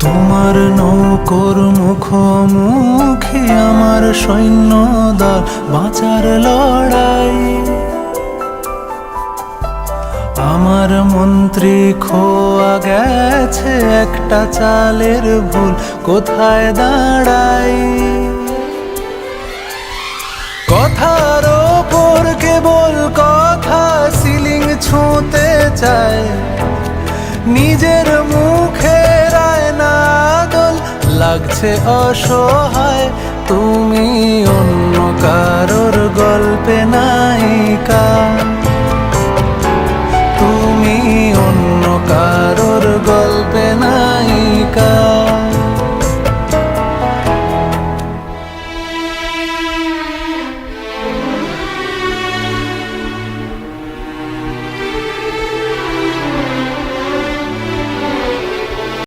তোমার নৌকর মুখোমুখি আমার সৈন্য দল বাঁচার লড়াই। আমার মন্ত্রী খোয়া গেছে একটা চালের ভুল, কোথায় দাঁড়াই? কথার ওপর কেবল কথা, সিলিং ছুঁতে চায় নিজের মুখে লাগছে অসহায় তুমি অন্য কারোর গল্পে নায়িকা।